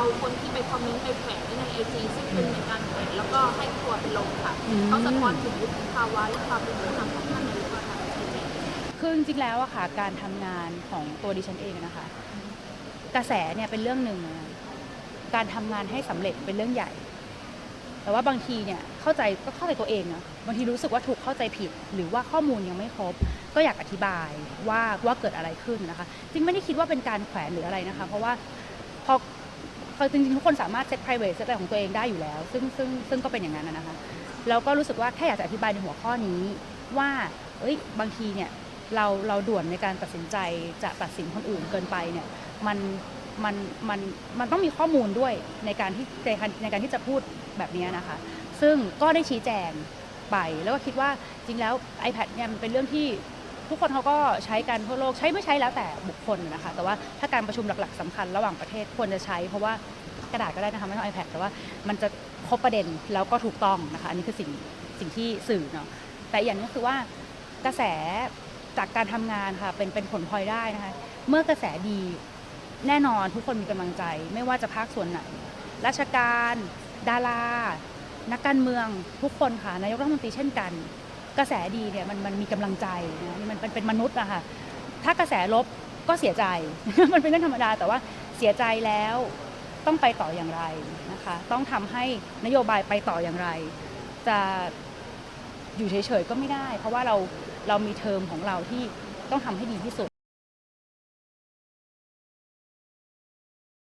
เอาคนที่ไปคอมเมนต์ไปแขวนไว้ในไอจีซึ่งเป็นในการแขวนแล้วก็ให้ทัวร์ไปลงค่ะอืมเขาสะท้อนถึงวุฒิภาวะและความเป็นผู้นำของท่านนายกอะค่ะชี้แจงคือจริงๆแล้วอะค่ะการทำงานของตัวดิฉันเองนะคะ กระแสเนี่ยเป็นเรื่องหนึ่งนะการทำงานให้สำเร็จเป็นเรื่องใหญ่ แต่ว่าบางทีเนี่ยเข้าใจก็เข้าใจตัวเองนะบางทีรู้สึกว่าถูกเข้าใจผิด หรือว่าข้อมูลยังไม่ครบ ก็อยากอธิบายว่าว่าเกิดอะไรขึ้นนะคะจริงไม่ได้คิดว่าเป็นการแขวนหรืออะไรนะคะ เพราะว่าพอ พอจริงๆทุกคนสามารถเซต private เซตอะไรของตัวเองได้อยู่แล้ว ซึ่งซึ่งซึ่งก็เป็นอย่างนั้นนะนะคะแล้วก็รู้สึกว่าแค่อยากจะอธิบายในหัวข้อนี้ว่าเอ้ยบางทีเนี่ยเราเราด่วนในการตัดสินใจจะตัดสินคนอื่นเกินไปเนี่ยมันมันมันมันต้องมีข้อมูลด้วยในการที่ในการในการที่จะพูดแบบนี้นะคะ ซึ่งก็ได้ชี้แจงไปแล้วก็คิดว่าจริงแล้ว iPad เนี่ยมันเป็นเรื่องที่ ทุกคนเขาก็ใช้กันทั่วโลกใช้ไม่ใช้แล้วแต่บุคคลนะคะ แต่ว่าถ้าการประชุมหลัก ๆสำคัญระหว่างประเทศควรจะใช้ เพราะว่ากระดาษก็ได้นะคะไม่ต้อง iPad แต่ว่ามันจะครบประเด็นแล้วก็ถูกต้องนะคะ อันนี้คือสิ่งสิ่งที่สื่อเนาะแต่อย่างหนึงก็คือว่ากระแสจากการทำงานค่ะเป็นเป็นผลพลอยได้นะคะ เมื่อกระแสดีแน่นอนทุกคนมีกำลังใจ ไม่ว่าจะภาคส่วนไหน ราชการ ดารา นักการเมืองทุกคนค่ะนายกรัฐมนตรีเช่นกัน กระแสดีเนี่ยมันมันมีกำลังใจนะมันมันเป็นมนุษย์อะค่ะถ้ากระแสลบก็เสียใจ มันเป็นเรื่องธรรมดาแต่ว่าเสียใจแล้วต้องไปต่ออย่างไรนะคะ ต้องทำให้นโยบายไปต่ออย่างไร จะอยู่เฉยๆก็ไม่ได้ เพราะว่าเราเรามีเทอมของเราที่ต้องทำให้ดีที่สุด